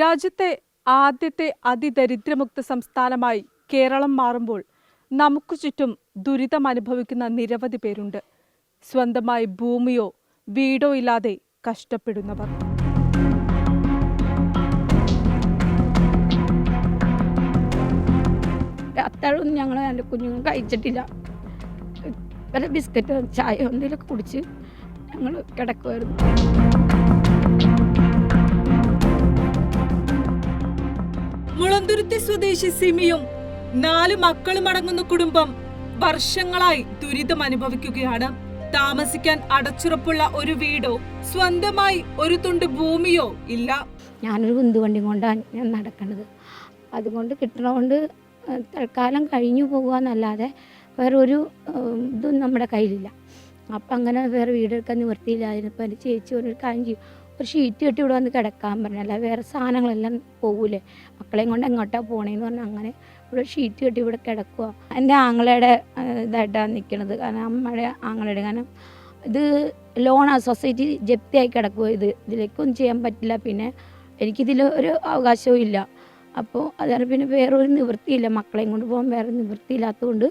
രാജ്യത്തെ ആദ്യത്തെ അതിദരിദ്രമുക്ത സംസ്ഥാനമായി കേരളം മാറുമ്പോൾ നമുക്ക് ചുറ്റും ദുരിതം അനുഭവിക്കുന്ന നിരവധി പേരുണ്ട്. സ്വന്തമായി ഭൂമിയോ വീടോ ഇല്ലാതെ കഷ്ടപ്പെടുന്നവർ. അത്താഴമൊന്നും ഞങ്ങൾ എന്റെ കുഞ്ഞുങ്ങൾ കഴിച്ചിട്ടില്ല. വല്ല ബിസ്ക്കറ്റോ ചായയോ എന്തെങ്കിലുമൊക്കെ കുടിച്ച് ഞങ്ങൾ കിടക്കുമായിരുന്നു മുളന്തുരുത്തി സ്വദേശി സിമിയും നാല് മക്കളും അടങ്ങുന്ന കുടുംബം വർഷങ്ങളായി ദുരിതം അനുഭവിക്കുകയാണ്. താമസിക്കാൻ അടച്ചുറപ്പുള്ള ഒരു വീടോ സ്വന്തമായി ഒരു തുണ്ട് ഭൂമിയോ ഇല്ല. ഞാനൊരു ഉന്തുവണ്ടി കൊണ്ടാണ് ഞാൻ നടക്കുന്നത് അതുകൊണ്ട് കിട്ടണോണ്ട് തൽക്കാലം കഴിഞ്ഞു പോകുക എന്നല്ലാതെ വേറെ ഒരു ഏഹ്, ഇതും നമ്മുടെ കയ്യിലില്ല. അപ്പം അങ്ങനെ വേറെ വീടെടുക്കാൻ നിവൃത്തിയില്ലായിരുന്നപ്പോൾ എന്റെ ചേച്ചി ഒരു കാര്യം ചെയ്യും. ഒരു ഷീറ്റ് കെട്ടി ഇവിടെ വന്ന് കിടക്കാൻ പറഞ്ഞല്ല വേറെ സാധനങ്ങളെല്ലാം പോകൂലേ മക്കളെയും കൊണ്ട് എങ്ങോട്ടാണ് പോണേന്ന് പറഞ്ഞാൽ അങ്ങനെ ഇവിടെ ഷീറ്റ് കെട്ടി ഇവിടെ കിടക്കുക എന്റെ ആങ്ങളയുടെ ഇതായിട്ടാണ് നിൽക്കണത് കാരണം അമ്മയുടെ ആങ്ങളയുടെ കാരണം ഇത് ലോണാ സൊസൈറ്റി ജപ്തിയായി കിടക്കുക ഇത്. ഇതിലേക്കൊന്നും ചെയ്യാൻ പറ്റില്ല. പിന്നെ എനിക്കിതിൽ ഒരു അവകാശവും ഇല്ല. അപ്പോൾ അതാണ് പിന്നെ വേറൊരു നിവൃത്തിയില്ല. മക്കളെയും കൊണ്ട് പോകാൻ വേറെ നിവൃത്തി നിവൃത്തിയില്ലാത്തതുകൊണ്ട്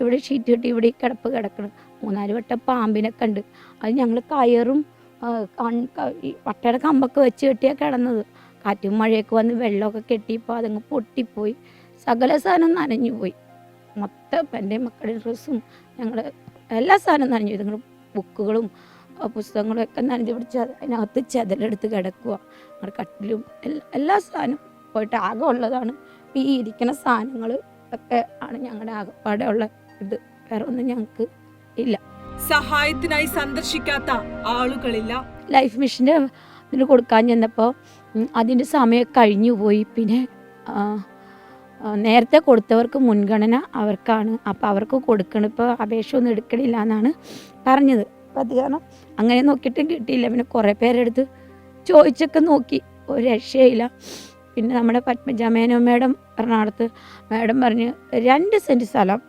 ഇവിടെ ഷീറ്റ് കെട്ടി ഇവിടെ കിടപ്പ് കിടക്കണം. മൂന്നാൽ വട്ടം പാമ്പിനെ കണ്ട്. അത് ഞങ്ങൾ കയറും ആ, വട്ടയുടെ കമ്പൊക്കെ വെച്ച് കെട്ടിയാണ് കിടന്നത്. കാറ്റും മഴയൊക്കെ വന്ന് വെള്ളമൊക്കെ കെട്ടിയപ്പോൾ അതങ്ങ് പൊട്ടിപ്പോയി. സകല സാധനം നനഞ്ഞു പോയി. മൊത്തം എന്റെ മക്കളുടെ ഡ്രസ്സും ഞങ്ങൾ എല്ലാ സാധനവും നനഞ്ഞു പോയി. നിങ്ങൾ ബുക്കുകളും പുസ്തകങ്ങളും ഒക്കെ നനഞ്ഞു പിടിച്ച് അതിനകത്ത് ചെതലെടുത്ത് കിടക്കുക നമ്മുടെ കട്ടിലും എല്ലാ എല്ലാ സാധനവും പോയിട്ട് ആകെ ഉള്ളതാണ്. ഈ ഇരിക്കുന്ന സാധനങ്ങൾ ഒക്കെ ആണ് ഞങ്ങളുടെ ആകെപ്പാടെ ഉള്ള ഇത്. വേറെ ഒന്നും ഞങ്ങൾക്ക് ഇല്ല. സഹായത്തിനായി സന്ദർശിക്കാത്ത ആളുകളില്ല. ലൈഫ് മിഷന്റെ ഇതിന് കൊടുക്കാൻ ചെന്നപ്പോൾ അതിന്റെ സമയം കഴിഞ്ഞു പോയി. പിന്നെ നേരത്തെ കൊടുത്തവർക്ക് മുൻഗണന അവർക്കാണ്. അപ്പോൾ അവർക്ക് കൊടുക്കണം. ഇപ്പോൾ അപേക്ഷ ഒന്നും എടുക്കണില്ല എന്നാണ് പറഞ്ഞത്. അപ്പം അത് കാരണം അങ്ങനെ നോക്കിയിട്ടും കിട്ടിയില്ല. പിന്നെ കുറേ പേരെടുത്ത് ചോദിച്ചൊക്കെ നോക്കി. ഒരു രക്ഷയില്ല. പിന്നെ നമ്മുടെ പത്മജ മേനോ മേഡം എറണാകുളത്ത് മേഡം പറഞ്ഞ് രണ്ട് സെന്റ് സ്ഥലം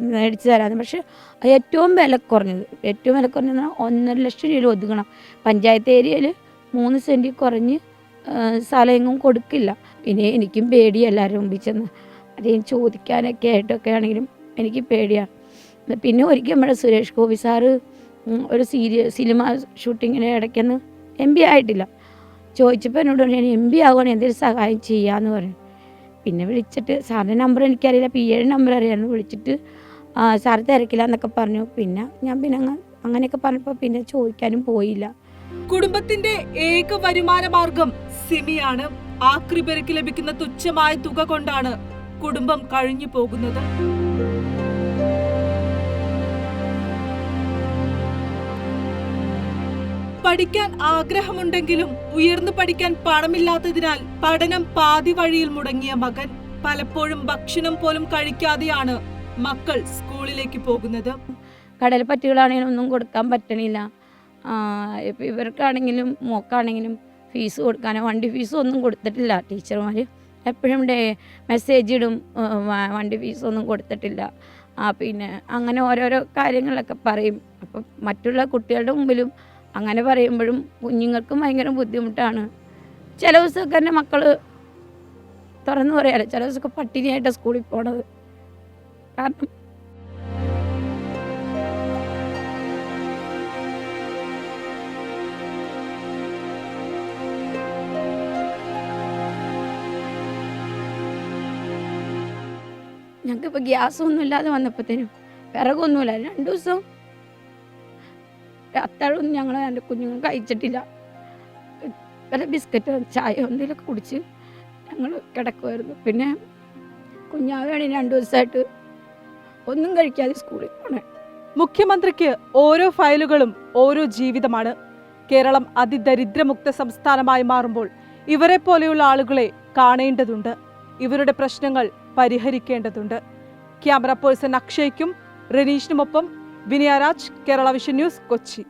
മേടിച്ച് തരാമെന്ന് പക്ഷേ ഏറ്റവും വില കുറഞ്ഞത്. ഏറ്റവും വില കുറഞ്ഞത് ഒന്നര ലക്ഷം രൂപ ഒതുങ്ങണം. പഞ്ചായത്ത് ഏരിയയിൽ മൂന്ന് സെന്റിൽ കുറഞ്ഞ് സ്ഥലം എങ്ങും കൊടുക്കില്ല. പിന്നെ എനിക്കും പേടി എല്ലാവരും മുമ്പിൽ ചെന്ന്. ചോദിക്കാനൊക്കെ ആയിട്ടൊക്കെ ആണെങ്കിലും എനിക്ക് പേടിയാണ്. പിന്നെ ഒരിക്കൽ നമ്മുടെ സുരേഷ് ഗോപി സാറ് ഒരു സീരിയ സിനിമ ഷൂട്ടിങ്ങിന് ഇടയ്ക്കൊന്ന് എം ബി ആയിട്ടില്ല. ചോദിച്ചപ്പോൾ എന്നോട് പറഞ്ഞു എം ബി ആവുകയാണെങ്കിൽ എന്തെങ്കിലും സഹായം ചെയ്യാമെന്ന് പറഞ്ഞു. പിന്നെ വിളിച്ചിട്ട് സാറിന്റെ നമ്പർ എനിക്കറിയില്ല പി എയുടെ നമ്പർ അറിയാമായിരുന്നു വിളിച്ചിട്ട് സാറ് തിരക്കില്ല എന്നൊക്കെ പറഞ്ഞു. പിന്നെ ഞാൻ പിന്നെ അങ്ങ് അങ്ങനെയൊക്കെ പറഞ്ഞപ്പോൾ പിന്നെ ചോദിക്കാനും പോയില്ല. കുടുംബത്തിന്റെ ഏക വരുമാന മാർഗം സിമിയാണ്. ആക്രിപെരക്ക് ലഭിക്കുന്ന തുച്ഛമായ തുക കൊണ്ടാണ് കുടുംബം കഴിഞ്ഞു പോകുന്നത്. പഠിക്കാൻ ആഗ്രഹമുണ്ടെങ്കിലും ഉയർന്നു പഠിക്കാൻ പണമില്ലാത്തതിനാൽ പഠനം പാതി വഴിയിൽ മുടങ്ങിയ മകൻ പലപ്പോഴും ഭക്ഷണം പോലും കഴിക്കാതെയാണ് മക്കൾ സ്കൂളിലേക്ക് പോകുന്നത്. കടൽ പറ്റുകളാണെങ്കിലും ഒന്നും കൊടുക്കാൻ പറ്റണില്ല. ഇവർക്കാണെങ്കിലും മോക്കാണെങ്കിലും ഫീസ് കൊടുക്കാനോ വണ്ടി ഫീസ് ഒന്നും കൊടുത്തിട്ടില്ല ടീച്ചർമാർ എപ്പോഴും ഡേ മെസ്സേജ് ഇടും വണ്ടി ഫീസ് ഫീസൊന്നും കൊടുത്തിട്ടില്ല. പിന്നെ അങ്ങനെ ഓരോരോ കാര്യങ്ങളൊക്കെ പറയും. അപ്പം മറ്റുള്ള കുട്ടികളുടെ മുമ്പിലും അങ്ങനെ പറയുമ്പോഴും കുഞ്ഞുങ്ങൾക്കും ഭയങ്കര ബുദ്ധിമുട്ടാണ്. ചില ദിവസമൊക്കെ എന്റെ മക്കൾ തുറന്നു പറയാറ് ചില ദിവസമൊക്കെ പട്ടിണിയായിട്ട് സ്കൂളിൽ പോണത്. കാരണം ഞങ്ങൾക്കിപ്പോൾ ഗ്യാസൊന്നും ഇല്ലാതെ വന്നപ്പോഴത്തേനും വിറകൊന്നുമില്ല. രണ്ട് ദിവസം അത്താഴമൊന്നും ഞങ്ങൾ എന്റെ കുഞ്ഞുങ്ങൾ കഴിച്ചിട്ടില്ല. വല്ല ബിസ്ക്കറ്റോ ചായയോ എന്തെങ്കിലുമൊക്കെ കുടിച്ച് ഞങ്ങൾ കിടക്കുമായിരുന്നു പിന്നെ കുഞ്ഞാവേണി രണ്ട് ദിവസമായിട്ട് ഒന്നും കഴിക്കാതെ സ്കൂളിൽ പോണേ. മുഖ്യമന്ത്രിക്ക് ഓരോ ഫയലുകളും ഓരോ ജീവിതമാണ്. കേരളം അതിദരിദ്രമുക്ത സംസ്ഥാനമായി മാറുമ്പോൾ ഇവരെ പോലെയുള്ള ആളുകളെ കാണേണ്ടതുണ്ട്. ഇവരുടെ പ്രശ്നങ്ങൾ പരിഹരിക്കേണ്ടതുണ്ട്. ക്യാമറ പേഴ്സൺ അക്ഷയ്ക്കും റനീഷിനുമൊപ്പം വിനയരാജ് കേരള വിഷൻ ന്യൂസ് കൊച്ചി.